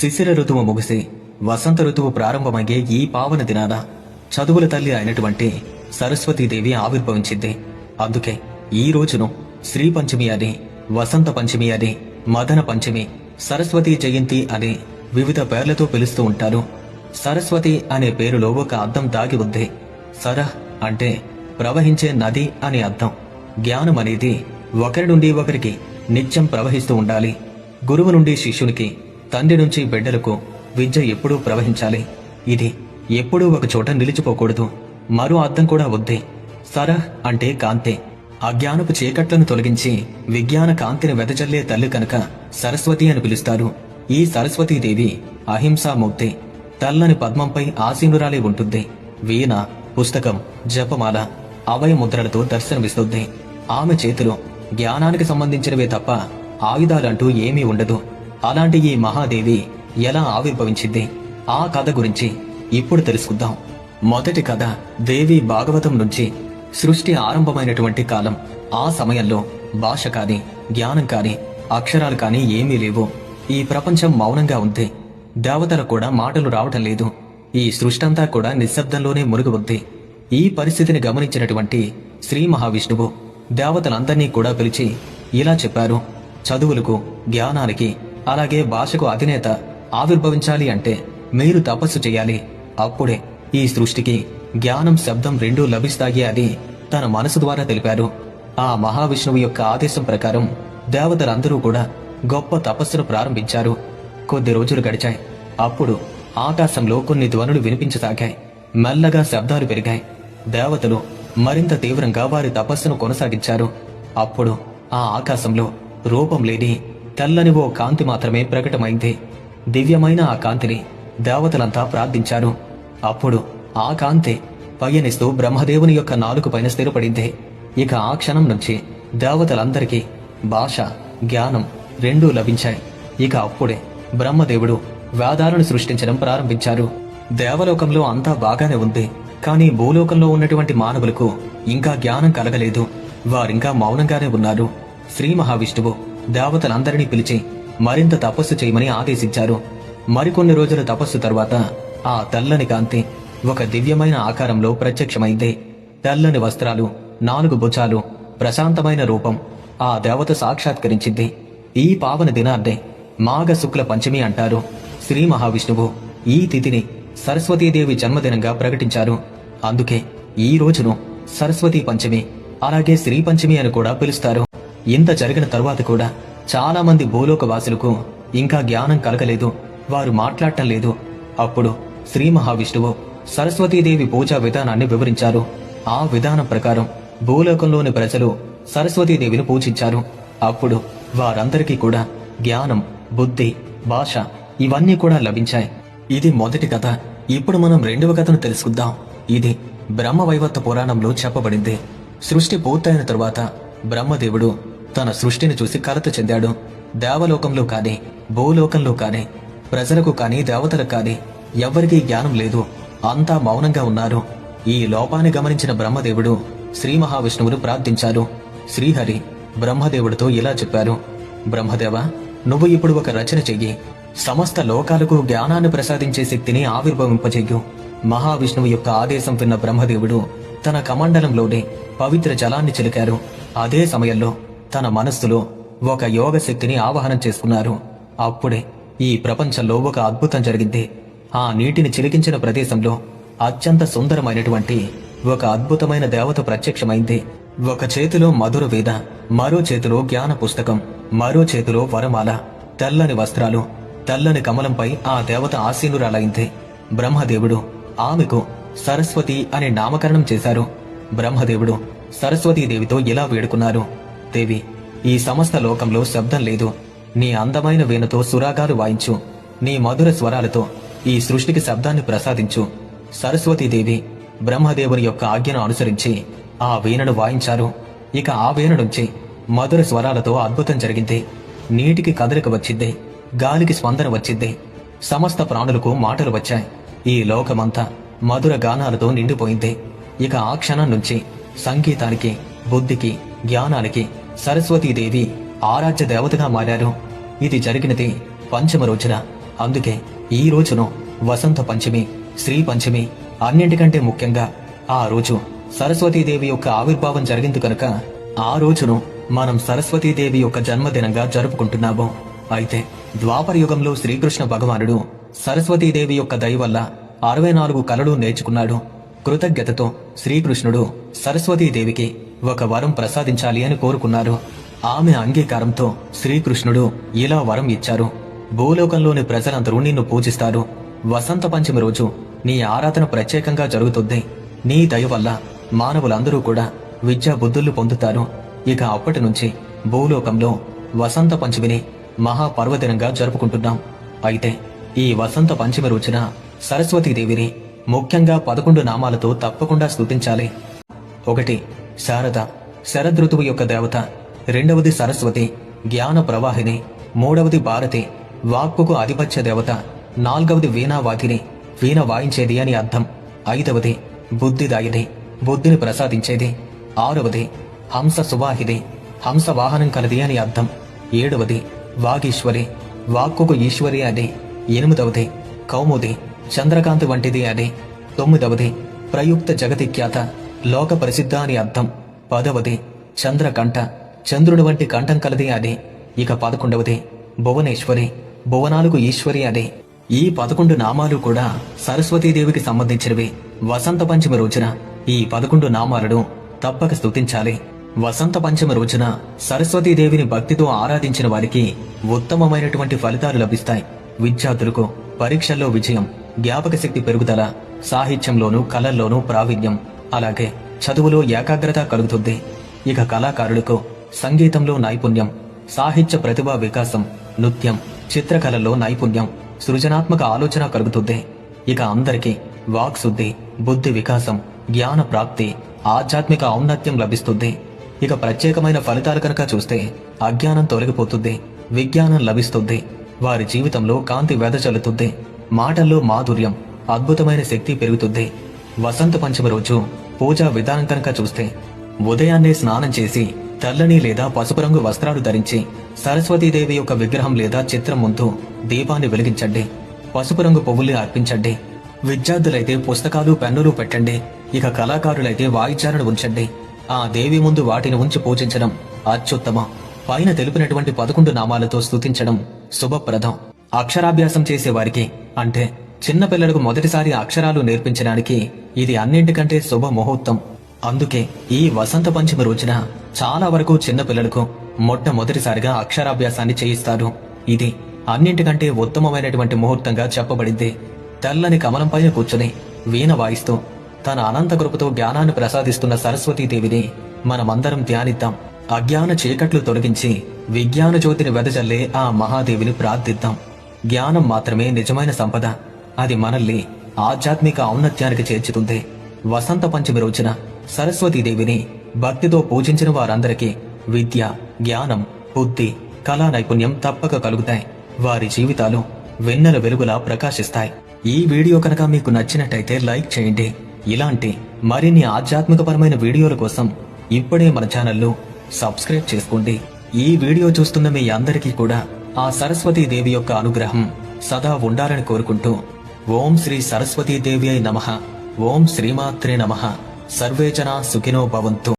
శిశిర ఋతువు ముగిసి వసంత ఋతువు ప్రారంభమయ్యే ఈ పావన దినాన చదువుల తల్లి అయినటువంటి సరస్వతీదేవి ఆవిర్భవించింది. అందుకే ఈ రోజును శ్రీ పంచమి అని వసంత పంచమి అని మదన పంచమి సరస్వతీ జయంతి అని వివిధ పేర్లతో పిలుస్తూ ఉంటారు. సరస్వతి అనే పేరులో ఒక అర్థం దాగి ఉంది. సరహ్ అంటే ప్రవహించే నది అనే అర్థం జ్ఞానం అనేది ఒకరి నుండి ఒకరికి నిత్యం ప్రవహిస్తూ ఉండాలి. గురువు నుండి శిష్యునికి తండ్రి నుంచి బిడ్డలకు విద్య ఎప్పుడూ ప్రవహించాలి. ఇది ఎప్పుడూ ఒక చోట నిలిచిపోకూడదు. మరో అర్థం కూడా వద్దే. సరహ్ అంటే కాంతే. అజ్ఞానపు చీకట్లను తొలగించి విజ్ఞాన కాంతిని వెదజల్లే తల్లి కనుక సరస్వతి అని పిలుస్తారు. ఈ సరస్వతీదేవి అహింసామూర్తి. తల్లని పద్మంపై ఆసీనురాలి ఉంటుంది. వీణ పుస్తకం జపమాల అవయ ముద్రలతో దర్శనమిస్తుంది. ఆమె చేతిలో జ్ఞానానికి సంబంధించినవే తప్ప ఆయుధాలంటూ ఏమీ ఉండదు. అలాంటి ఈ మహాదేవి ఎలా ఆవిర్భవించింది? ఆ కథ గురించి ఇప్పుడు తెలుసుకుందాం. మొదటి కథ దేవి భాగవతం నుంచి సృష్టి ఆరంభమైనటువంటి కాలం. ఆ సమయంలో భాష కాని జ్ఞానం కాని అక్షరాలు కాని ఏమీ లేవు. ఈ ప్రపంచం మౌనంగా ఉంది. దేవతలు కూడా మాటలు రావటం లేదు. ఈ సృష్టంతా కూడా నిశ్శబ్దంలోనే మురుగు ఉంది ఈ పరిస్థితిని గమనించినటువంటి శ్రీ మహావిష్ణువు దేవతలందరినీ కూడా పిలిచి ఇలా చెప్పారు. చదువులకు జ్ఞానానికి అలాగే భాషకు అధినేత ఆవిర్భవించాలి అంటే మీరు తపస్సు చేయాలి. అప్పుడే ఈ సృష్టికి జ్ఞానం శబ్దం రెండూ లభిస్తాయి అని తన మనసు ద్వారా తెలిపారు. ఆ మహావిష్ణువు యొక్క ఆదేశం ప్రకారం దేవతలందరూ కూడా గొప్ప తపస్సును ప్రారంభించారు. కొద్ది రోజులు గడిచాయి. అప్పుడు ఆకాశంలో కొన్ని ధ్వనులు వినిపించసాగాయి. మెల్లగా శబ్దాలు పెరిగాయి. దేవతలు మరింత తీవ్రంగా వారి తపస్సును కొనసాగించారు. అప్పుడు ఆ ఆకాశంలో రూపం లేని తెల్లని ఓ కాంతి మాత్రమే ప్రకటమైంది. దివ్యమైన ఆ కాంతిని దేవతలంతా ప్రార్థించారు. అప్పుడు ఆ కాంతి పయనిస్తూ బ్రహ్మదేవుని యొక్క నాలుగు పైన స్థిరపడింది. ఇక ఆ క్షణం నుంచి దేవతలందరికీ భాష జ్ఞానం రెండూ లభించాయి. ఇక అప్పుడే బ్రహ్మదేవుడు వేదాలను సృష్టించడం ప్రారంభించారు. దేవలోకంలో అంతా బాగానే ఉంది కానీ భూలోకంలో ఉన్నటువంటి మానవులకు ఇంకా జ్ఞానం కలగలేదు. వారింకా మౌనంగానే ఉన్నారు. శ్రీ మహావిష్ణువు దేవతలందరినీ పిలిచి మరింత తపస్సు చేయమని ఆదేశించారు. మరికొన్ని రోజుల తపస్సు తర్వాత ఆ తెల్లని కాంతి ఒక దివ్యమైన ఆకారంలో ప్రత్యక్షమైంది. తెల్లని వస్త్రాలు నాలుగు భుజాలు ప్రశాంతమైన రూపం ఆ దేవత సాక్షాత్కరించింది. ఈ పావన దినాన్నే మాఘ శుక్ల పంచమి అంటారు. శ్రీ మహావిష్ణువు ఈ తిథిని సరస్వతీదేవి జన్మదినంగా ప్రకటించారు. అందుకే ఈ రోజును సరస్వతీ పంచమి అలాగే శ్రీ పంచమి అని కూడా పిలుస్తారు. ఇంత జరిగిన తరువాత కూడా చాలా మంది ఇంకా జ్ఞానం కలగలేదు వారు మాట్లాడటం లేదు. అప్పుడు శ్రీ మహావిష్ణువు సరస్వతీదేవి పూజా విధానాన్ని వివరించారు. ఆ విధానం ప్రకారం భూలోకంలోని ప్రజలు సరస్వతీదేవిని పూజించారు. అప్పుడు వారందరికీ కూడా జ్ఞానం బుద్ధి భాష ఇవన్నీ కూడా లభించాయి. ఇది మొదటి కథ. ఇప్పుడు మనం రెండవ కథను తెలుసుకుందాం. ఇది బ్రహ్మవైవత్వ పురాణంలో చెప్పబడింది. సృష్టి పూర్తయిన తరువాత బ్రహ్మదేవుడు తన సృష్టిని చూసి కలత చెందాడు. దేవలోకంలో కాని భూలోకంలో కాని ప్రజలకు కాని దేవతలకు కాని ఎవ్వరికీ జ్ఞానం లేదు. అంతా మౌనంగా ఉన్నారు. ఈ లోపాన్ని గమనించిన బ్రహ్మదేవుడు శ్రీ మహావిష్ణువును ప్రార్థించారు. శ్రీహరి బ్రహ్మదేవుడితో ఇలా చెప్పారు. బ్రహ్మదేవ నువ్వు ఇప్పుడు ఒక రచన చెయ్యి. సమస్త లోకాలకు జ్ఞానాన్ని ప్రసాదించే శక్తిని ఆవిర్భవింపజెయ్యు మహావిష్ణువు యొక్క ఆదేశం విన్న బ్రహ్మదేవుడు తన కమండలంలోనే పవిత్ర జలాన్ని చిలికారు. అదే సమయంలో తన మనస్సులో ఒక యోగ శక్తిని ఆవాహనం చేసుకున్నారు. అప్పుడే ఈ ప్రపంచంలో ఒక అద్భుతం జరిగింది. ఆ నీటిని చిలికించిన ప్రదేశంలో అత్యంత సుందరమైనటువంటి ఒక అద్భుతమైన దేవత ప్రత్యక్షమైంది. ఒక చేతిలో మధుర వేద మరో చేతిలో జ్ఞాన పుస్తకం మరో చేతిలో వరమాల తెల్లని వస్త్రాలు తెల్లని కమలంపై ఆ దేవత ఆసీనురాలైంది. బ్రహ్మదేవుడు ఆమెకు సరస్వతి అనే నామకరణం చేశారు. బ్రహ్మదేవుడు సరస్వతీదేవితో ఇలా వేడుకున్నారు. దేవి ఈ సమస్త లోకంలో శబ్దం లేదు. నీ అందమైన వీణతో సురాగాలు వాయించు. నీ మధుర స్వరాలతో ఈ సృష్టికి శబ్దాన్ని ప్రసాదించు. సరస్వతీదేవి బ్రహ్మదేవుని యొక్క ఆజ్ఞను అనుసరించి ఆ వీణను వాయించారు. ఇక ఆ వీణ నుంచి మధుర స్వరాలతో అద్భుతం జరిగింది. నీటికి కదలిక వచ్చింది గాలికి స్పందన వచ్చింది. సమస్త ప్రాణులకు మాటలు వచ్చాయి. ఈ లోకమంతా మధుర గానాలతో నిండిపోయింది. ఇక ఆ క్షణం నుంచి సంగీతానికి బుద్ధికి జ్ఞానానికి సరస్వతీదేవి ఆరాధ్య దేవతగా మారారు. ఇది జరిగినది పంచమ రోజున. అందుకే ఈ రోజును వసంత పంచమి శ్రీ పంచమి అన్నింటికంటే ముఖ్యంగా ఆ రోజు సరస్వతీదేవి యొక్క ఆవిర్భావం జరిగింది కనుక ఆ రోజును మనం సరస్వతీదేవి యొక్క జన్మదినంగా జరుపుకుంటున్నాము. అయితే ద్వాపర యుగంలో శ్రీకృష్ణ భగవానుడు సరస్వతీదేవి యొక్క దయ వల్ల అరవై నాలుగు కళలు నేర్చుకున్నాడు. కృతజ్ఞతతో శ్రీకృష్ణుడు సరస్వతీదేవికి ఒక వరం ప్రసాదించాలి అని కోరుకున్నారు. ఆమె అంగీకారంతో శ్రీకృష్ణుడు ఇలా వరం ఇచ్చారు. భూలోకంలోని ప్రజలందరూ నిన్ను పూజిస్తారు. వసంత పంచమి రోజు నీ ఆరాధన ప్రత్యేకంగా జరుగుతుంది. నీ దయ వల్ల మానవులందరూ కూడా విద్యా బుద్ధులు పొందుతారు. ఇక అప్పటి నుంచి భూలోకంలో వసంత పంచమిని మహాపర్వదినంగా జరుపుకుంటున్నాం. అయితే ఈ వసంత పంచమి రోజున సరస్వతీదేవిని ముఖ్యంగా పదకొండు నామాలతో తప్పకుండా స్థుతించాలి ఒకటి శారద శరదృతువు యొక్క దేవత రెండవది సరస్వతి జ్ఞాన ప్రవాహిని మూడవది భారతి వాక్కుకు ఆధిపత్య దేవత నాల్గవది వీణావాదిని వీణ వాయించేది అని అర్థం. ఐదవది బుద్ధిదాయిని బుద్ధిని ప్రసాదించేది. ఆరవది హంస సువాహిది హంస వాహనం కలది అని అర్థం. ఏడవది వాగీశ్వరి వాక్కుకు ఈశ్వరి అని. ఎనిమిదవది కౌముది చంద్రకాంతి వంటిది అని. తొమ్మిదవది ప్రయుక్త జగతిఖ్యాత లోక ప్రసిద్ధ అని అర్థం. పదవది చంద్రకంఠ. చంద్రుడి వంటి కంఠం కలది అదే. ఇక పదకొండవది భువనేశ్వరి. భువనాలకు ఈశ్వరి అదే. ఈ పదకొండు నామాలు కూడా సరస్వతీదేవికి సంబంధించినవి. వసంత పంచమి రోజున ఈ పదకొండు నామాలను తప్పక స్తుతించాలి. వసంత పంచమి రోజున సరస్వతీదేవిని భక్తితో ఆరాధించిన వారికి ఉత్తమమైనటువంటి ఫలితాలు లభిస్తాయి. విద్యార్థులకు పరీక్షల్లో విజయం జ్ఞాపక శక్తి పెరుగుదల సాహిత్యంలోనూ కళల్లోనూ ప్రావీణ్యం. అలాగే చదువులో ఏకాగ్రత కలుగుతుంది. ఇక కళాకారులకు సంగీతంలో నైపుణ్యం సాహిత్య ప్రతిభా వికాసం నృత్యం చిత్రకళలో నైపుణ్యం సృజనాత్మక ఆలోచన కలుగుతుంది. ఇక అందరికీ వాక్శుద్ధి బుద్ధి వికాసం జ్ఞాన ప్రాప్తి ఆధ్యాత్మిక ఔన్నత్యం లభిస్తుంది. ఇక ప్రత్యేకమైన ఫలితాలు కనుక చూస్తే అజ్ఞానం తొలగిపోతుంది విజ్ఞానం లభిస్తుంది. వారి జీవితంలో కాంతి వెదజల్లుతుంది మాటల్లో మాధుర్యం అద్భుతమైన శక్తి పెరుగుతుంది. వసంత పంచమి రోజు పూజా విధానం కనుక చూస్తే ఉదయాన్నే స్నానం చేసి తెల్లని లేదా పసుపు రంగు వస్త్రాలు ధరించి సరస్వతీదేవి యొక్క విగ్రహం లేదా చిత్రం ముందు దీపాన్ని వెలిగించండి. పసుపు రంగు పువ్వుల్ని అర్పించండి. విద్యార్థులైతే పుస్తకాలు పెన్నులు పెట్టండి. ఇక కళాకారులైతే వాయిద్యాలను ఉంచండి. ఆ దేవి ముందు వాటిని ఉంచి పూజించడం అత్యుత్తమం. పైన తెలిపినటువంటి పదకొండు నామాలతో స్థుతించడం శుభప్రదం. అక్షరాభ్యాసం చేసే వారికి అంటే చిన్నపిల్లలకు మొదటిసారి అక్షరాలు నేర్పించడానికి ఇది అన్నింటికంటే శుభ ముహూర్తం. అందుకే ఈ వసంత పంచమి రోజున చాలా వరకు చిన్నపిల్లలకు మొట్టమొదటిసారిగా అక్షరాభ్యాసాన్ని చేయిస్తారు. ఇది అన్నింటికంటే ఉత్తమమైనటువంటి ముహూర్తంగా చెప్పబడింది. తెల్లని కమలంపైన కూర్చుని వీణ వాయిస్తూ తన అనంత కృపతో జ్ఞానాన్ని ప్రసాదిస్తున్న సరస్వతీదేవిని మనమందరం ధ్యానిద్దాం. అజ్ఞాన చీకట్లు తొలగించి విజ్ఞాన జ్యోతిని వెదజల్లే ఆ మహాదేవిని ప్రార్థిద్దాం. జ్ఞానం మాత్రమే నిజమైన సంపద. అది మనల్ని ఆధ్యాత్మిక ఔన్నత్యానికి చేర్చుతుంది. వసంత పంచమి రోజున సరస్వతీదేవిని భక్తితో పూజించిన వారందరికీ విద్య జ్ఞానం బుద్ధి కళా నైపుణ్యం తప్పక కలుగుతాయి. వారి జీవితాలు వెన్నెల వెలుగులా ప్రకాశిస్తాయి. ఈ వీడియో కనుక మీకు నచ్చినట్టయితే లైక్ చేయండి. ఇలాంటి మరిన్ని ఆధ్యాత్మికపరమైన వీడియోల కోసం ఇప్పుడే మన ఛానల్ను సబ్స్క్రైబ్ చేసుకోండి. ఈ వీడియో చూస్తున్న మీ అందరికీ కూడా ఆ సరస్వతీ దేవి యొక్క అనుగ్రహం సదా ఉండాలని కోరుకుంటూ ఓం శ్రీ సరస్వతీ నమ. ఓం శ్రీమాత్రే నమ. సర్వే జనా సుఖినో భవంతు.